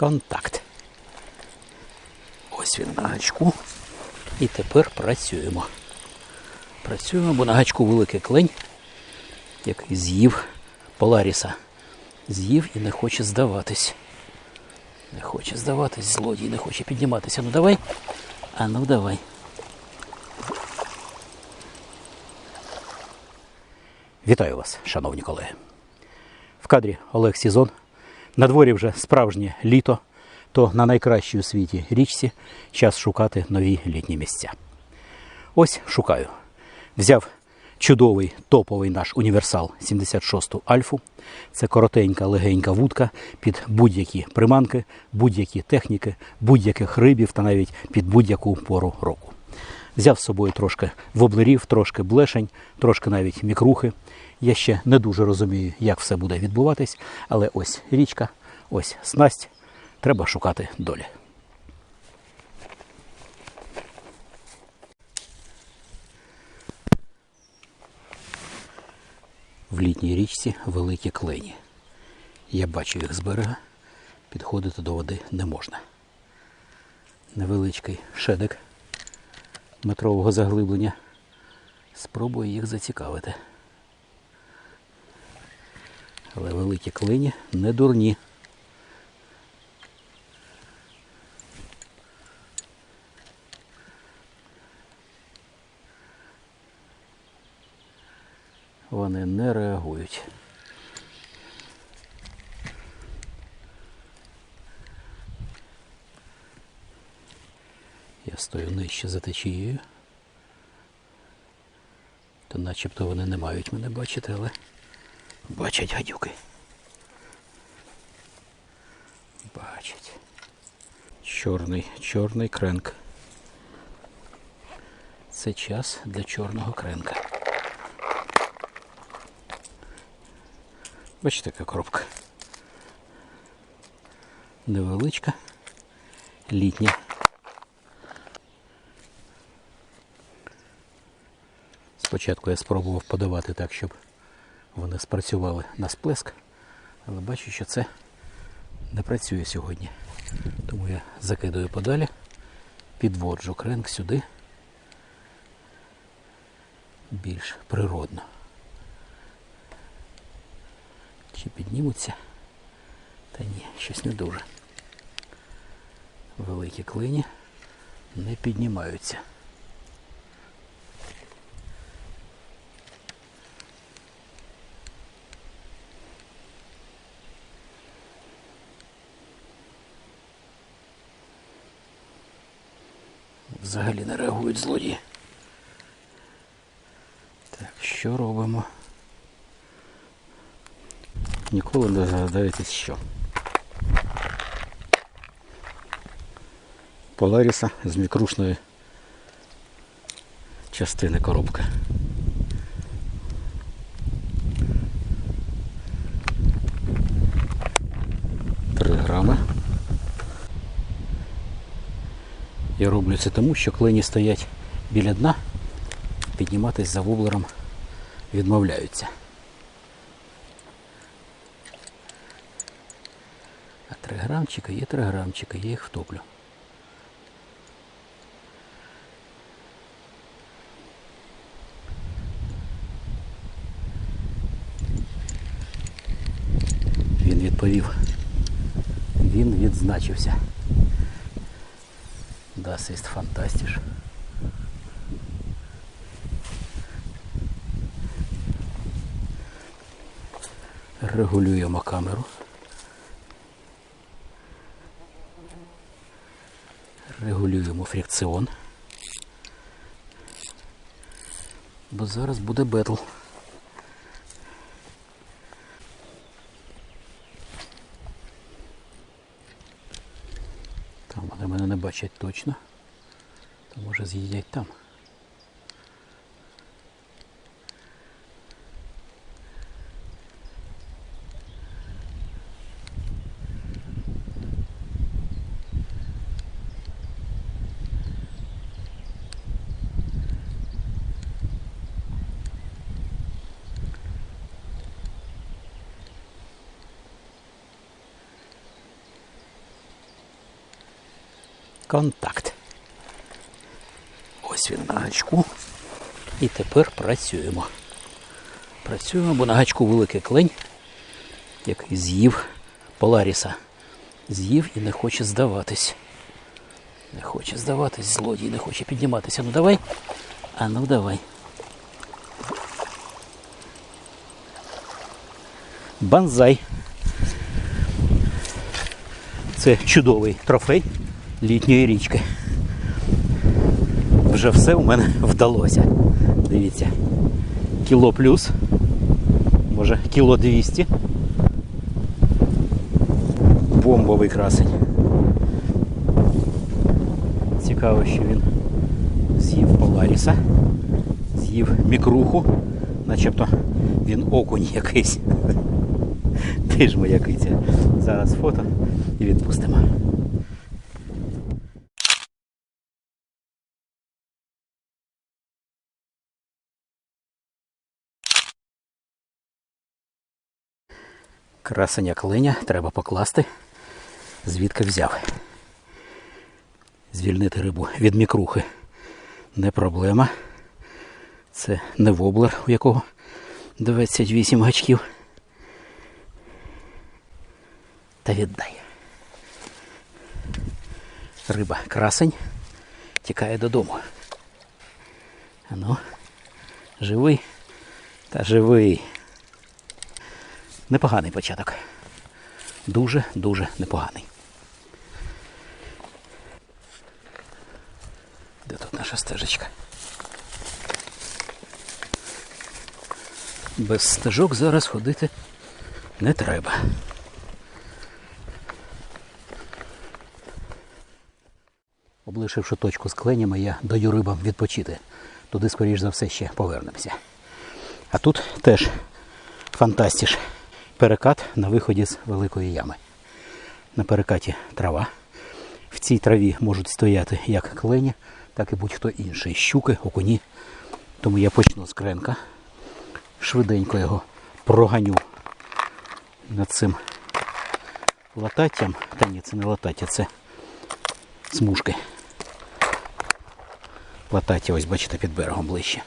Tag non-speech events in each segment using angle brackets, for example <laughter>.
Контакт. Ось він на гачку. І тепер працюємо. Працюємо, бо на гачку великий клень, який з'їв Поларіса. З'їв і не хоче здаватись. Не хоче здаватись, злодій не хоче підніматися. Ну давай. А ну давай. Вітаю вас, шановні колеги. В кадрі Олег Сізон. На дворі вже справжнє літо, то на найкращій у світі річці час шукати нові літні місця. Ось шукаю. Взяв чудовий топовий наш універсал 76-ту Альфу. Це коротенька, легенька вудка під будь-які приманки, будь-які техніки, будь-яких рибів та навіть під будь-яку пору року. Взяв з собою трошки воблерів, трошки блешень, трошки навіть мікрухи. Я ще не дуже розумію, як все буде відбуватись, але ось річка, ось снасть. Треба шукати долі. В літній річці великі клені. Я бачу їх з берега, підходити до води не можна. Невеличкий шедик метрового заглиблення. Спробую їх зацікавити. Але великі клині не дурні. Вони не реагують. Я стою нижче за течією. То начебто вони не мають мене бачити, але бачать гадюки. Бачать. Чорний, чорний кренк. Це час для чорного кренка. Бачите, яка коробка. Невеличка, літня. Спочатку я спробував подавати так, щоб вони спрацювали на сплеск, але бачу, що це не працює сьогодні. Тому я закидаю подалі, підводжу кренк сюди більш природно. Чи піднімуться? Та ні, щось не дуже. Великі клині не піднімаються. Взагалі не реагують злодії. Так, що робимо? Ніколи не згадаєтесь що. Поларіса з мікрушної частини коробки. Я роблю це тому, що клині стоять біля дна, підніматись за вублером відмовляються. А три грамчика є три грамчика, я їх втоплю. Він відповів. Він відзначився. Das ist fantastisch. Регулюємо камеру. Регулюємо фрикціон. Бо зараз буде бетл. Там вони мене точно. То може з'їдять там. Контакт. Ось він на гачку. І тепер працюємо. Працюємо, бо на гачку великий клень, який з'їв Поларіса. З'їв і не хоче здаватись. Не хоче здаватись, злодій не хоче підніматися. Ну давай. А ну давай. Банзай. Це чудовий трофей літньої річки. Вже все у мене вдалося. Дивіться. Кіло плюс. Може кіло 200. Бомбовий красень. Цікаво, що він з'їв Поларіса, з'їв мікруху, начебто він окунь якийсь. <laughs> Ти ж моя киця. Зараз фото і відпустимо. Красення клиня треба покласти, звідки взяв. Звільнити рибу від мікрухи не проблема. Це не воблер, у якого 28 гачків. Та віддай. Риба красень тікає додому. Ану, живий та живий. Непоганий початок. Дуже-дуже непоганий. Де тут наша стежечка? Без стежок зараз ходити не треба. Облишивши точку з кленями, я даю рибам відпочити. Туди, скоріш за все, ще повернемося. А тут теж фантастіш. Перекат на виході з великої ями. На перекаті трава. В цій траві можуть стояти як клені, так і будь-хто інший. Щуки, окуні. Тому я почну з кренка. Швиденько його проганю над цим лататтям. Та ні, це не латаття, це смужки. Латаття, ось бачите, під берегом ближче.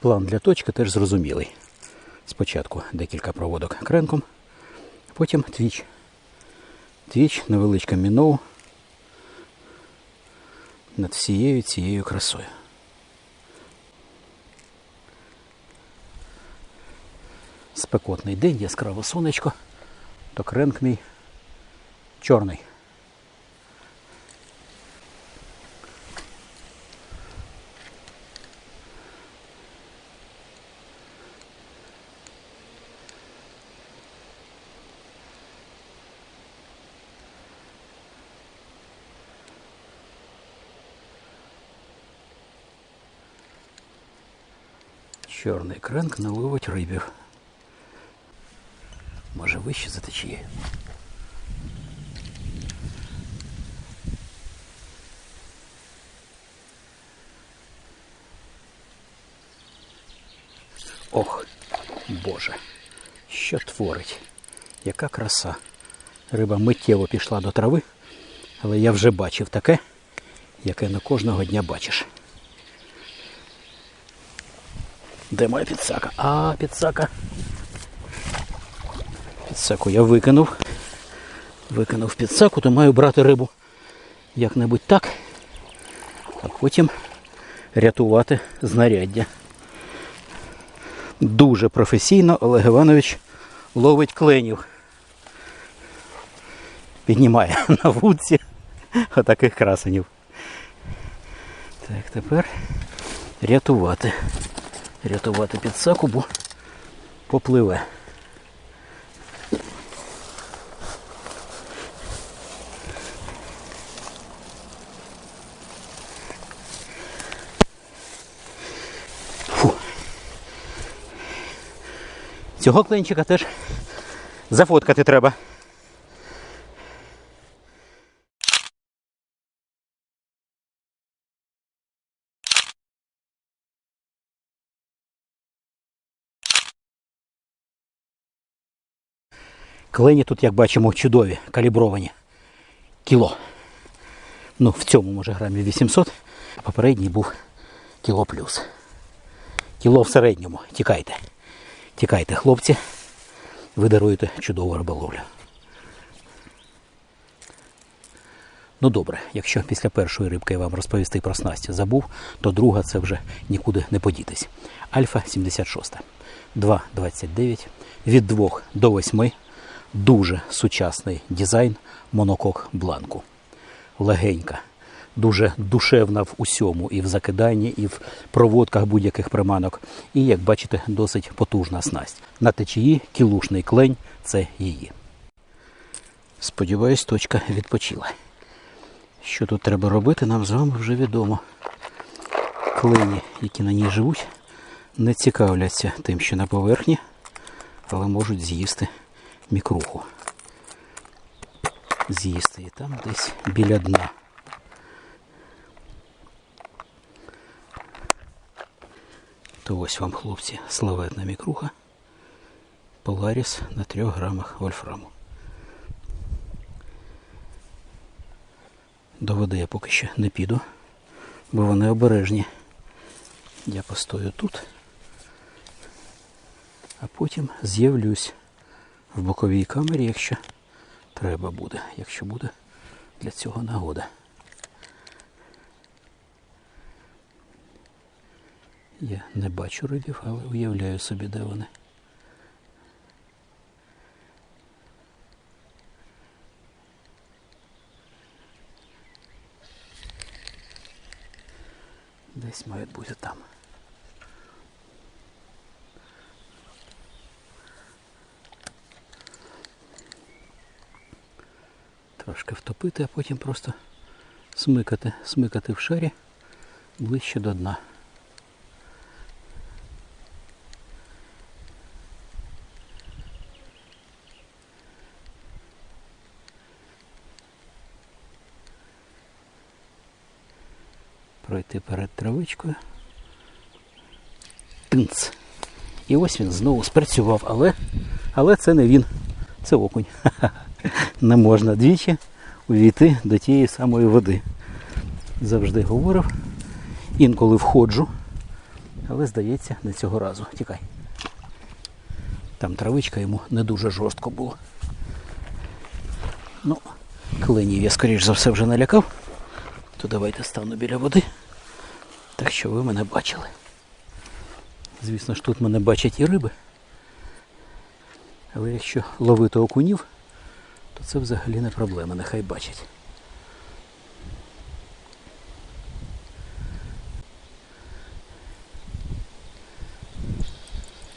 План для точки теж зрозумілий. Спочатку декілька проводок кренком, потім твіч. Твіч, невеличка міноу над всією цією красою. Спекотний день, яскраве сонечко, то кренк мій чорний. Чорний кренк наловить рибів. Може вище за течією. Ох, Боже, що творить? Яка краса. Риба миттєво пішла до трави, але я вже бачив таке, яке не кожного дня бачиш. Де моя підсака? А, підсака. Підсаку я викинув. Викинув підсаку, то маю брати рибу як-небудь так, а потім рятувати знаряддя. Дуже професійно Олег Іванович ловить кленів. Піднімає <laughs> на вудці отаких красенів. Так, тепер рятувати. Рятувати підсаку, бо попливе. Фу. Цього клинчика теж зафоткати треба. Клені тут, як бачимо, чудові, калібровані. Кіло. Ну, в цьому може грамів 800, а попередній був кіло плюс. Кіло в середньому. Тікайте. Тікайте, хлопці. Ви даруєте чудову риболовлю. Ну добре, якщо після першої рибки я вам розповісти про снасть забув, то друга це вже нікуди не подітись. Альфа 76. 2,29 від 2 до 8. Дуже сучасний дизайн монокок бланку. Легенька, дуже душевна в усьому, і в закиданні, і в проводках будь-яких приманок. І, як бачите, досить потужна снасть. На течії кілушний клень це її. Сподіваюсь, точка відпочила. Що тут треба робити, нам з вами вже відомо. Клині, які на ній живуть, не цікавляться тим, що на поверхні, але можуть з'їсти мікруху. З'їсти і там десь біля дна. То ось вам, хлопці, славетна мікруха. Поларіс на 3 грамах вольфраму. До води я поки що не піду, бо вони обережні. Я постою тут, а потім з'явлюсь в боковій камері, якщо треба буде, якщо буде для цього нагода. Я не бачу рибів, але уявляю собі, де вони. Десь мають бути там. Трошки втопити, а потім просто смикати, смикати в шарі ближче до дна. пройти перед травичкою. Тинц. І ось він знову спрацював, але але це не він, це окунь. <laughs> Не можна двічі увійти до тієї самої води. Завжди говорив, інколи входжу, але здається, не цього разу. Тікай. Там травичка йому не дуже жорстко було. Ну, кленів я, скоріш за все, вже налякав то давайте стану біля води. Так що ви мене бачили. Звісно ж, тут мене бачать і риби. Але якщо ловити окунів, то це взагалі не проблема, нехай бачать.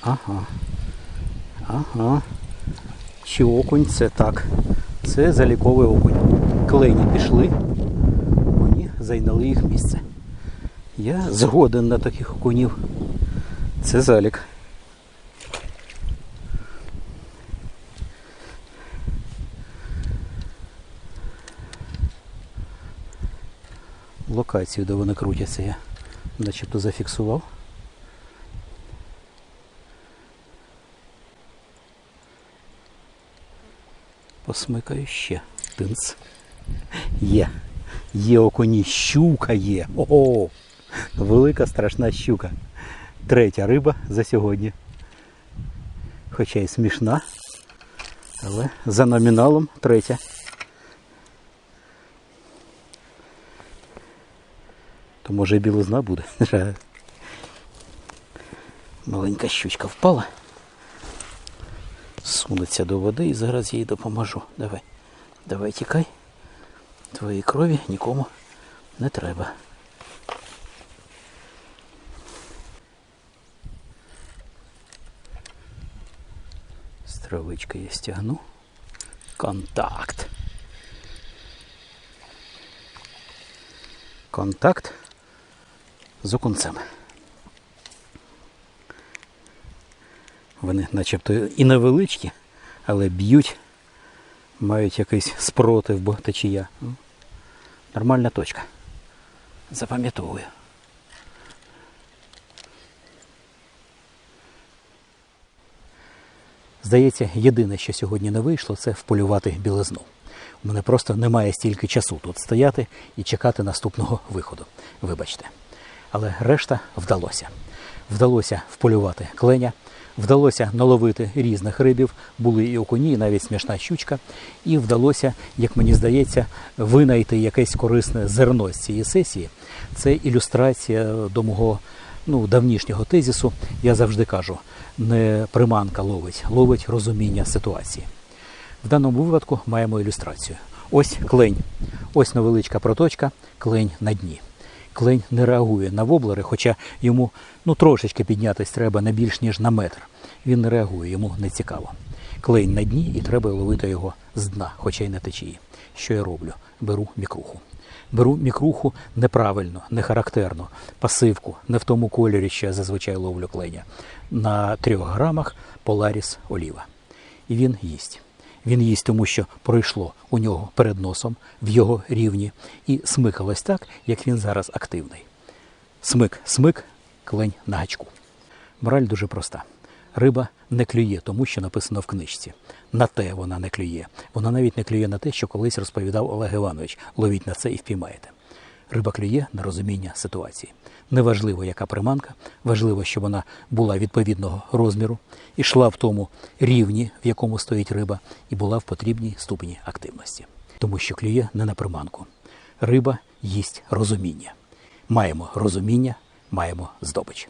Ага. Ага. Чи окунь це так. Це заліковий окунь. Клейні пішли зайняли їх місце. Я згоден на таких окунів. Це залік. Локацію, де вони крутяться, я начебто зафіксував. Посмикаю ще. Тинц. Є. Є окуні, щука є. Ого! Велика страшна щука. Третя риба за сьогодні. Хоча й смішна. Але за номіналом третя. То може і білизна буде. <laughs> Маленька щучка впала. Сунеться до води і зараз їй допоможу. Давай. Давай тікай. Твоєї крові нікому не треба. З травички я стягну. Контакт. Контакт з окунцем. Вони начебто і невеличкі, але б'ють, мають якийсь спротив, бо течія. Нормальна точка. Запам'ятовую. Здається, єдине, що сьогодні не вийшло, це вполювати білизну. У мене просто немає стільки часу тут стояти і чекати наступного виходу. Вибачте. Але решта вдалося. Вдалося вполювати кленя, вдалося наловити різних рибів, були і окуні, і навіть смішна щучка, і вдалося, як мені здається, винайти якесь корисне зерно з цієї сесії. Це ілюстрація до мого ну, давнішнього тезісу. Я завжди кажу: не приманка ловить, ловить розуміння ситуації. В даному випадку маємо ілюстрацію. Ось клень, ось невеличка проточка, клень на дні. Клень не реагує на воблери, хоча йому ну, трошечки піднятись треба не більш ніж на метр. Він не реагує, йому не цікаво. Клень на дні і треба ловити його з дна, хоча й на течії. Що я роблю? Беру мікруху. Беру мікруху неправильно, не характерно, пасивку, не в тому кольорі, я зазвичай ловлю кленя. На трьох грамах Polaris Оліва. І він їсть. Він їсть, тому що пройшло у нього перед носом в його рівні і смикалось так, як він зараз активний. Смик, смик, клень на гачку. Мораль дуже проста. Риба не клює, тому що написано в книжці. На те вона не клює. Вона навіть не клює на те, що колись розповідав Олег Іванович. Ловіть на це і впіймаєте. Риба клює на розуміння ситуації. Неважливо, яка приманка, важливо, щоб вона була відповідного розміру, ішла в тому рівні, в якому стоїть риба, і була в потрібній ступені активності. Тому що клює не на приманку. Риба їсть розуміння. Маємо розуміння, маємо здобич.